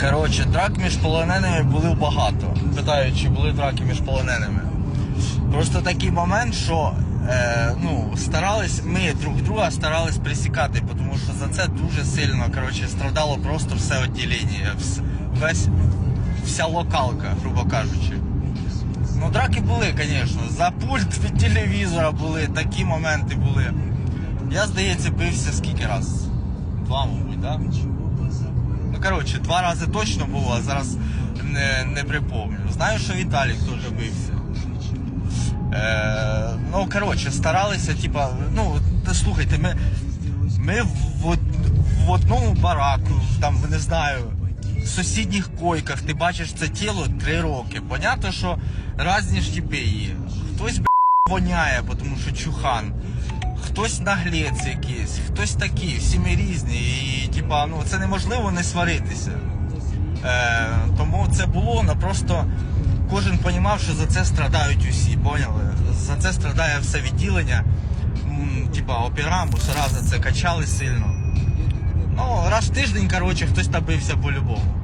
Коротше, драк між полоненими були багато. Питаю, чи були драки між полоненими. Просто такий момент, що е, ну, старались, ми друг друга старались присікати, тому що за це дуже сильно коротше, страдало просто все відділення, вся локалка, грубо кажучи. Ну, драки були, звісно. За пульт від телевізора були, такі моменти були. Я, здається, бився скільки раз? Два, мабуть, так? Да? Коротше, два рази точно було, а зараз не, не припомню. Знаю, що Віталік теж бився. Е, ну, коротше, старалися, типа, ну, слухайте, ми, ми в, в одному бараку, там, не знаю, в сусідніх койках, ти бачиш це тіло три роки. Понятно, що різні ж типи є. Хтось б, воняє, тому що чухан. Хтось наглець якийсь, хтось такий, всі ми різні. І типа, ну це неможливо не сваритися. Е, тому це було, ну просто кожен розумів, що за це страдають усі, поняли? За це страдає все відділення. Типа опера, мусора за це качали сильно. Ну, раз в тиждень, коротше, хтось там бився по-любому.